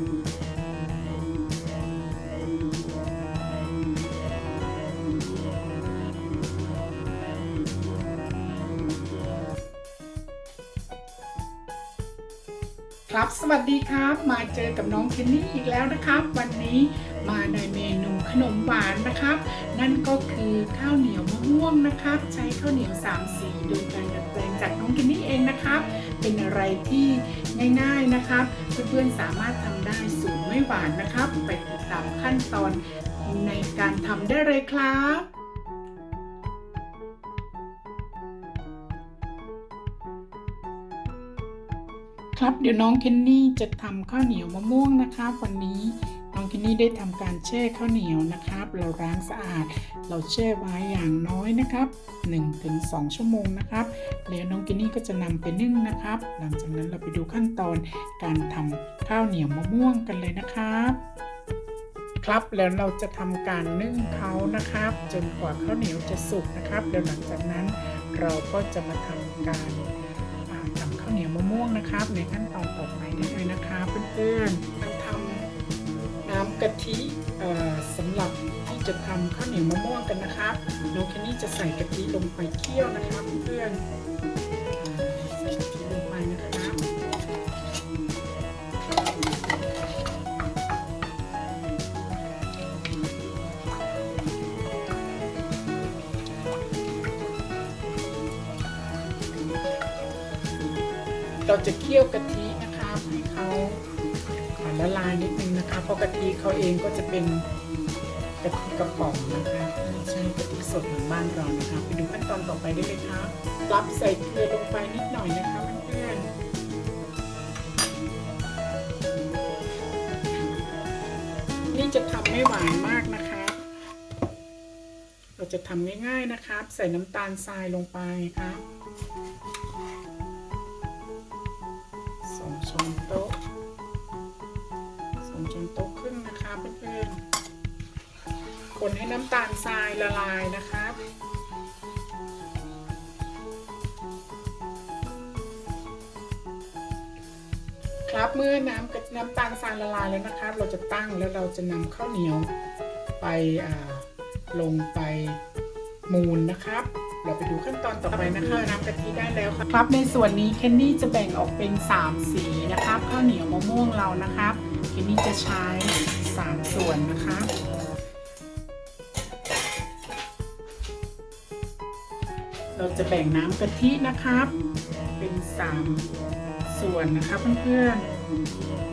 ครับ สวัสดีครับ มาเจอกับน้องเคนนี่อีกแล้วนะครับ วันนี้มาในเมนู ขนมหวานนะครับ นั่นก็คือข้าวเหนียวมะม่วงนะครับ ใช้ข้าวเหนียวสามสีโดยการดัดแปลงจากน้องเคนนี่เองนะครับ เป็นอะไรที่ง่ายๆนะครับ เพื่อนๆสามารถทำได้สูตรไม่หวานนะครับ ไปติดตามขั้นตอนในการทำได้เลยครับครับเดี๋ยวน้องเคนนี่จะทำข้าวเหนียวมะม่วงนะครับวันนี้ องเคนนี่ได้ทำการแช่ข้าวเหนียวนะครับ เราล้างสะอาด เราแช่ไว้อย่างน้อยนะครับ 1-2 ชั่วโมงนะครับ แล้วน้องเคนนี่ก็จะนำไปนึ่งนะครับ หลังจากนั้นเราไปดูขั้นตอนการทำข้าวเหนียวมะม่วงกันเลยนะครับครับแล้วเราจะทำการนึ่งเขานะครับ จนกว่าข้าวเหนียวจะสุกนะครับเดี๋ยวหลังจากนั้นเราก็จะมาทำการทำข้าวเหนียวมะม่วงนะครับ ในขั้นตอนต่อไปได้เลยนะคะเพื่อนๆทำ น้ำกะทิสำหรับที่จะทำข้าวเหนียวมะม่วงกันนะครับน้องแคนนี่จะใส่กะทิลงไปเคี่ยวนะครับเพื่อนใส่กะทิลงไปนะครับเราจะเคี่ยวกะทินะครับให้เขาละลายนิดนึง นะคะ เพราะกะทิเขาเองก็จะเป็นกะทิกระป๋องนะคะใช่กะทิสดเหมือนบ้านเรานะคะ ไปดูขั้นตอนต่อไปได้เลยครับรับใส่เกลือลงไปนิดหน่อยนะคะเพื่อนๆนี่จะทำไม่หวานมากนะครับเราจะทำง่ายๆนะครับ ใส่น้ำตาลทรายลงไปครับ สองช้อนโตครึ่งนะคะเพื่อนๆ คนให้น้ำตาลทรายละลายนะครับครับเมื่อน้ำน้ำตาลทรายละลายแล้วนะครับ เราจะตั้งแล้วเราจะนำข้าวเหนียวไปลงไปมูลนะครับ เราไปดูขั้นตอนต่อไปนะคะน้ำกะทิได้แล้วครับครับในส่วนนี้เคนนี่จะแบ่งออกเป็น 3 สีนะครับ ข้าวเหนียวมะม่วงเรานะครับ กินนี่จะใช้ 3 ส่วนนะคะ เราจะแบ่งน้ำกะทินะครับ เป็น 3 ส่วนนะคะเพื่อนๆ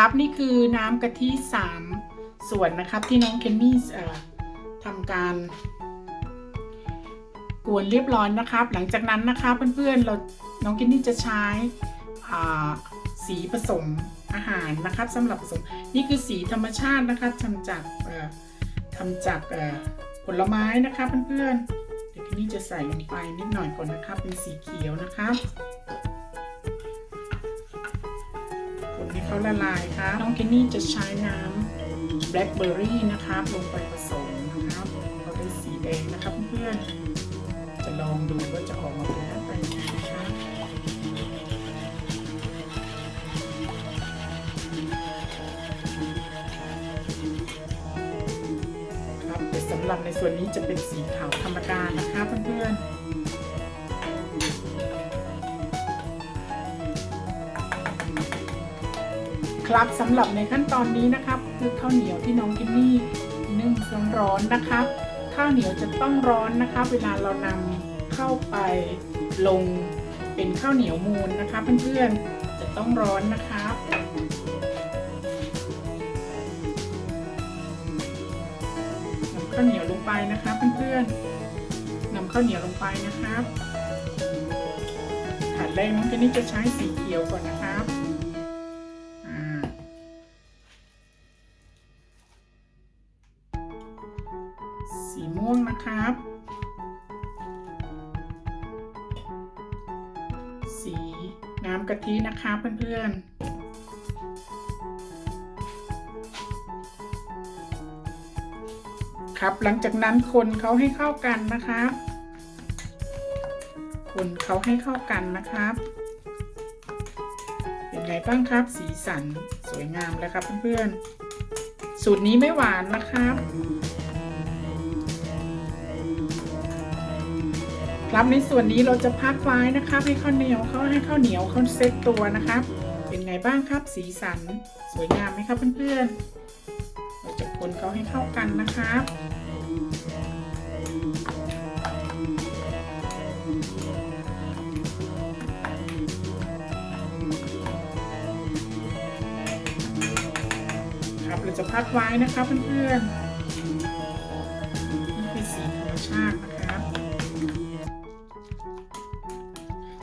ครับนี่คือน้ำกะทิ3 ส่วนนะครับที่น้องเคนนี่ทำการกวนเรียบร้อยนะครับ หลังจากนั้นนะคะเพื่อนๆเราน้องเคนนี่จะใช้สีผสมอาหารนะครับสำหรับผสมนี่คือสีธรรมชาตินะครับทำจากทำจากผลไม้นะคะเพื่อนๆเดี๋ยวเคนนี่จะใส่ลงไปนิดหน่อยก่อนนะครับเป็นสีเขียวนะครั เขาละลายครับน้องเคนนี่จะใช้น้ำแบล็คเบอร์รี่นะครับลงไปผสมนะครับเราได้สีแดงนะครับเพื่อนๆจะลองดูว่าจะออกมาเป็นหน้าตายังไงนะครับครับแต่สำหรับในส่วนนี้จะเป็นสีขาวธรรมดานะคะเพื่อนๆ ครับสำหรับในขั้นตอนนี้นะครับคือข้าวเหนียวที่น้องกินนี่นึ่งร้อนๆนะครับข้าวเหนียวจะต้องร้อนนะคะ เวลาเรานำเข้าไปลงเป็นข้าวเหนียวมูลนะคะเพื่อนๆจะต้องร้อนนะครับนำข้าวเหนียวลงไปนะคะเพื่อนๆนำข้าวเหนียวลงไปนะครับถาดแรกน้องกินนี่จะใช้สีเขียวก่อนนะครั ครับ หลังจากนั้นคนเขาให้เข้ากันนะครับ คนเขาให้เข้ากันนะครับ เป็นไงบ้างครับ สีสันสวยงามแล้วครับเพื่อนๆ สูตรนี้ไม่หวานนะครับ ครับในส่วนนี้เราจะพักไว้นะครับ ให้ข้าวเหนียวเขาให้ข้าวเหนียวเขาเซ็ตตัวนะครับ เป็นไงบ้างครับ สีสันสวยงามไหมครับเพื่อนๆ คนเขาให้เข้ากันนะครับครับเราจะพักไว้นะครับเพื่อนๆนี่คือสีธรรมชาตินะครับ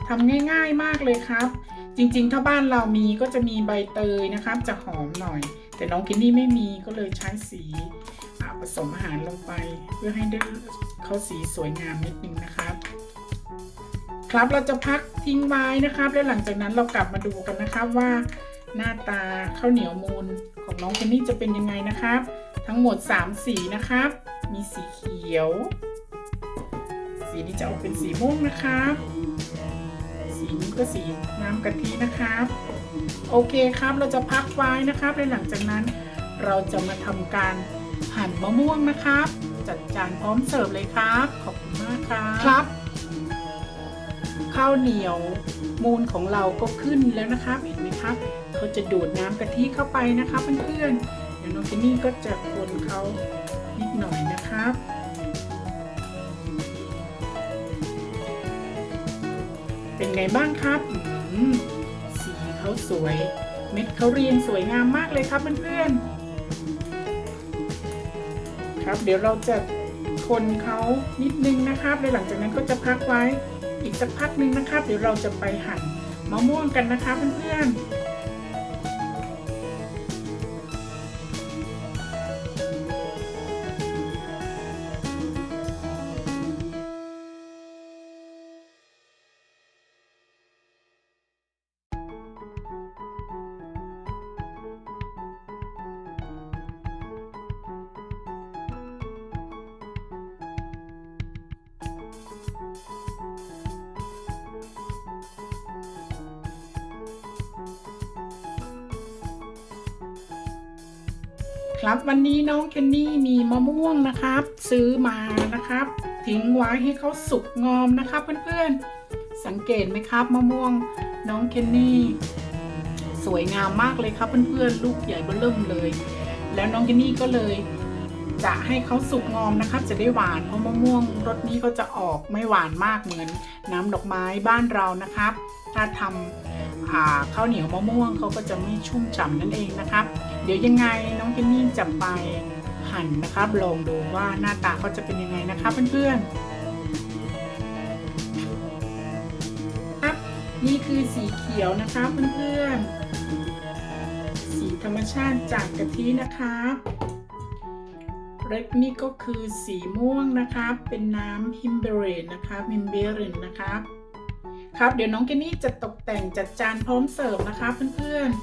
ทำง่ายๆมากเลยครับ จริงๆ ถ้าบ้านเรามีก็จะมีใบเตยนะครับ จะหอมหน่อย แต่น้องกินนี่ไม่มีก็เลยใช้สีผสมอาหารลงไป เพื่อให้ได้เขาสีสวยงามนิดนึงนะครับ ครับเราจะพักทิ้งไว้นะครับ แล้วหลังจากนั้นเรากลับมาดูกันนะครับว่าหน้าตาข้าวเหนียวมูลของน้องเคนนี่จะเป็นยังไงนะครับ ทั้งหมด 3 สีนะครับ มีสีเขียว สีนี้จะออกเป็นสีม่วงนะครับ สีนี้ก็สีน้ำกะทินะครับ โอเคครับเราจะพักไว้นะครับและหลังจากนั้นเราจะมาทำการหั่นมะม่วงนะครับ จัดจานพร้อมเสิร์ฟเลยครับ ขอบคุณมากครับครับข้าวเหนียวมูลของเราก็ขึ้นแล้วนะครับเห็นไหมครับเขาจะดูดน้ำกะทิเข้าไปนะครับเพื่อนๆเดี๋ยวน้องเจนนี่ก็จะคนเขานิดหน่อยนะครับ ไงบ้างครับสีเขาสวย เม็ดเขาเรียงสวยงามมากเลยครับเพื่อนๆครับ เดี๋ยวเราจะคนเขานิดนึงนะครับแล้วหลังจากนั้นก็จะพักไว้อีกสักพักหนึ่งนะครับ เดี๋ยวเราจะไปหั่นมะม่วงกันนะครับเพื่อนๆ ครับ วันนี้น้องเคนนี่มีมะม่วงนะครับ ซื้อมานะครับ ทิ้งไว้ให้เขาสุกงอมนะครับ เพื่อนๆสังเกตไหมครับมะม่วงน้องเคนนี่สวยงามมากเลยครับเพื่อนๆลูกใหญ่เบ้อเริ่มเลย แล้วน้องเคนนี่ก็เลยจะให้เขาสุกงอมนะครับ จะได้หวานเพราะมะม่วงรสนี้เขาจะออกไม่หวานมากเหมือน น้ำดอกไม้บ้านเรานะครับ ถ้าทำ ข้าวเหนียวมะม่วงเขาก็จะไม่ชุ่มฉ่ำนั่นเองนะครับ เดี๋ยวยังไงน้องเจนนี่จะไปหั่นนะครับ ลองดูว่าหน้าตาเขาจะเป็นยังไงนะครับเพื่อนๆครับนี่คือสีเขียวนะครับเพื่อนๆสีธรรมชาติจากกะทินะครับเล็กนี่ก็คือสีม่วงนะครับ เป็นน้ำฮิมเบเรนนะครับฮิมเบเรนนะครับ ครับ เดี๋ยวน้องเจนนี่จะตกแต่งจัดจานพร้อมเสิร์ฟนะคะเพื่อนๆ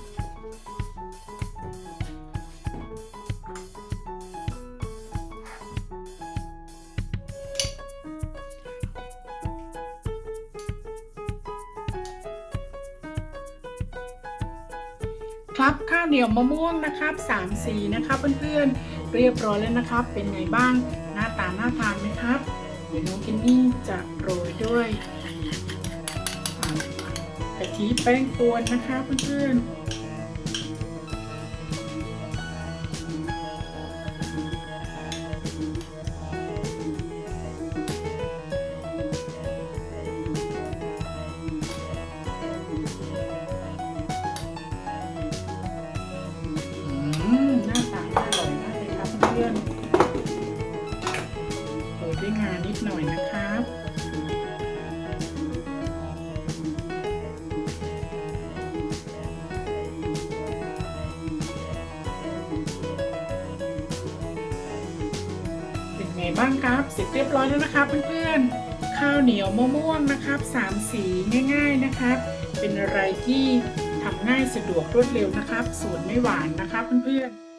ครับข้าวเหนียวมะม่วงนะครับ3สีนะครับเพื่อนๆ เรียบร้อยแล้วนะครับ เป็นไงบ้างหน้าตาน่าทานไหมครับ เดี๋ยวน้องกินนี่จะโรยด้วยากะทิแป้งกวนนะคะเพื่อนๆน้าตาน่าอร่อยมากเลยครับเพื่อนๆโรยด้วยงานิดหน่อยนะครับ ร็จเรียบร้อยแล้วนะคะเพื่อนๆ ข้าวเหนียวมะม่วงนะครับสามสีง่ายๆนะครับ เป็นอะไรที่ทำง่ายสะดวกรวดเร็วนะครับ สูตรไม่หวานนะครับเพื่อนๆ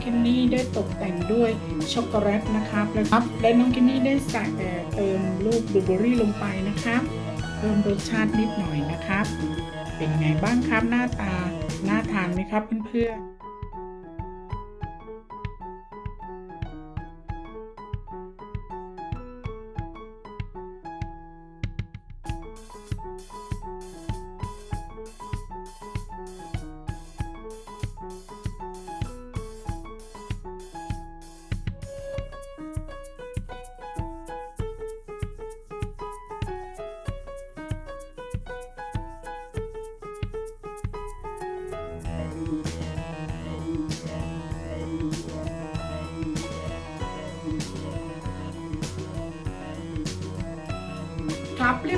เคนนี่ได้ตกแต่งด้วยช็อกโกแลตนะครับแล้วครับและน้องเคนนี่ได้ใส่เอ่อเติมลูกบลูเบอร์รี่ลงไปนะครับ เพิ่มรสชาตินิดหน่อยนะครับ เป็นไงบ้างครับหน้าตาน่าทานไหมครับเพื่อนๆ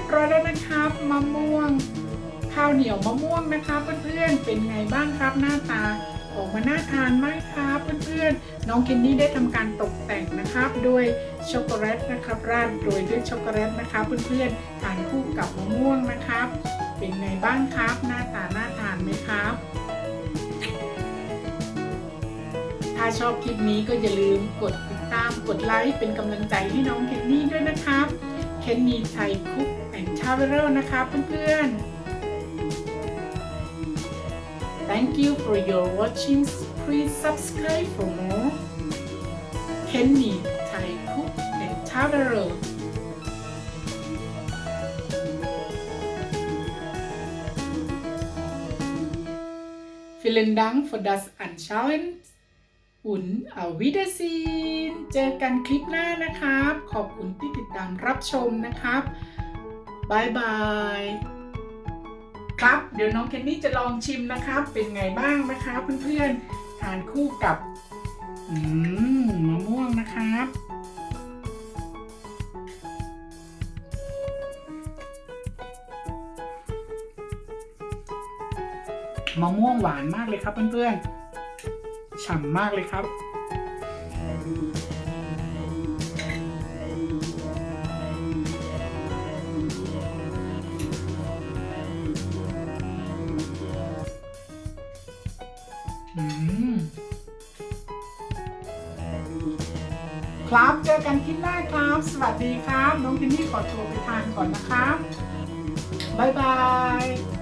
บร้อยแล้วนะครับมะม่วงข้าวเหนียวมะม่วงนะครับเพื่อนๆเป็นไงบ้างครับหน้าตาออกมาน่าทานไหมครับเพื่อนๆน้องเคนนี่ได้ทำการตกแต่งนะครับด้วยช็อกโกแลตนะครับราดโรยด้วยช็อกโกแลตนะครับเพื่อนๆทานคู่กับมะม่วงนะครับ เป็นไงบ้างครับ หน้าตาน่าทานไหมครับ ถ้าชอบคลิปนี้ก็อย่าลืมกดติดตามกดไลค์เป็นกำลังใจให้น้องเคนนี่ด้วยนะครับ เคนนี่ไทยคุกแอนด์ทราเวลนะครับเพื่อนๆ Thank you for your watching please subscribe for more Kenny Thai Cook and Travel Vielen Dank für das Anschauen und auf Wiedersehen เจอกันคลิปหน้านะครับ ขอบคุณที่ติดตามรับชมนะครับบายบายครับเดี๋ยวน้องเคนนี่จะลองชิมนะครับ เป็นไงบ้างนะคะเพื่อนๆทานคู่กับอืมมะม่วงนะครับมะม่วงหวานมากเลยครับเพื่อนๆฉ่ำมากเลยครับ ครับเจอกันคลิปหน้าครับ สวัสดีครับ น้องทินนี่ขอตัวไปทานก่อนนะครับบ๊ายบาย